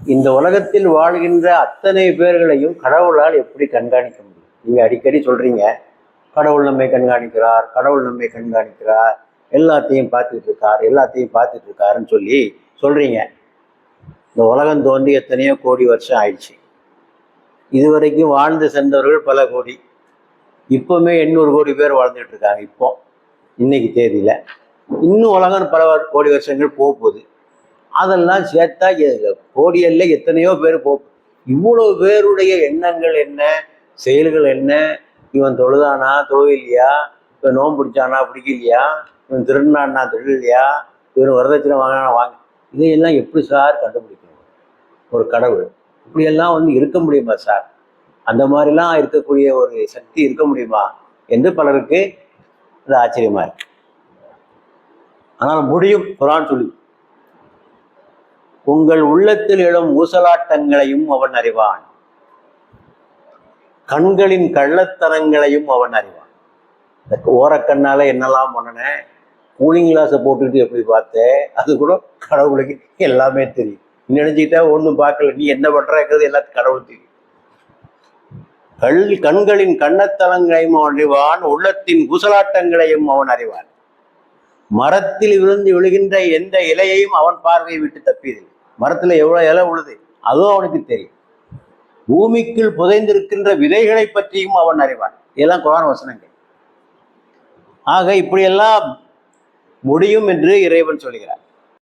இந்த உலகத்தில் வாழ்கின்ற அத்தனை பேர்களையும் கடவுளால் எப்படி கண்காணிக்க முடியும்? நீங்கள் அடிக்கடி சொல்கிறீங்க கடவுள் நம்மை கண்காணிக்கிறார் கடவுள் நம்மை கண்காணிக்கிறார் எல்லாத்தையும் பார்த்துட்டு இருக்கார் எல்லாத்தையும் பார்த்துட்டு இருக்காருன்னு சொல்லி சொல்கிறீங்க இந்த உலகம் தோன்றி எத்தனையோ கோடி வருஷம் ஆயிடுச்சு. இதுவரைக்கும் வாழ்ந்து சென்றவர்கள் பல கோடி. இப்போவுமே எண்ணூறு கோடி பேர் வாழ்ந்துட்டு இருக்காங்க இப்போ இன்னைக்கு தேதியில். இன்னும் உலகம் பல கோடி வருஷங்கள் போக போகுது அதெல்லாம் சேர்த்தா கோடியல்ல எத்தனையோ பேர் போ இவ்வளவு பேருடைய எண்ணங்கள் என்ன? செயல்கள் என்ன? இவன் தொழுதானா? தொழுவில்லையா இவன் நோன் பிடிச்சானா? பிடிக்கலையா? இவன் திருடினான்னா திருடலையா? இவன் வரதட்சணை வாங்கினா வாங்க. இதையெல்லாம் எப்படி சார் கண்டுபிடிக்கணும்? ஒரு கடவுள். இப்படியெல்லாம் வந்து இருக்க முடியுமா சார்? அந்த மாதிரிலாம் இருக்கக்கூடிய ஒரு சக்தி இருக்க முடியுமா? என்று பலருக்கு அது ஆச்சரியமா இருக்கு. ஆனால் முடியும் குரான் சொல்லி உங்கள் உள்ளத்தில் எழும் ஊசலாட்டங்களையும் அவன் அறிவான். கண்களின் கள்ளத்தனங்களையும் அவன் அறிவான். இந்த ஓரக்கண்ணால என்னெல்லாம் பண்ணினேன் கூலிங் கிளாஸை போட்டுக்கிட்டு எப்படி பார்த்தேன் அது கூட கடவுளுக்கு எல்லாமே தெரியும். நீ நினைச்சுக்கிட்டா ஒன்றும் பார்க்கல நீ என்ன பண்றங்கிறது எல்லாத்துக்கும் கடவுள் தெரியும். கல் கண்களின் கண்ணத்தலங்களையும் அவன் அறிவான் உள்ளத்தின் குசலாட்டங்களையும் அவன் அறிவான். மரத்தில் விழுந்து விழுகின்ற எந்த இலையையும் அவன் பார்வையை விட்டு தப்பியதில்லை. மரத்துல எவ்வளவு இலை உழுது? அதுவும் அவனுக்கு தெரியும். பூமிக்குள் புதைந்திருக்கின்ற விதைகளை பற்றியும் அவன் அறிவான். இதெல்லாம் குரான் வசனங்கள். ஆக இப்படியெல்லாம் முடியும் என்று இறைவன் சொல்கிறார்.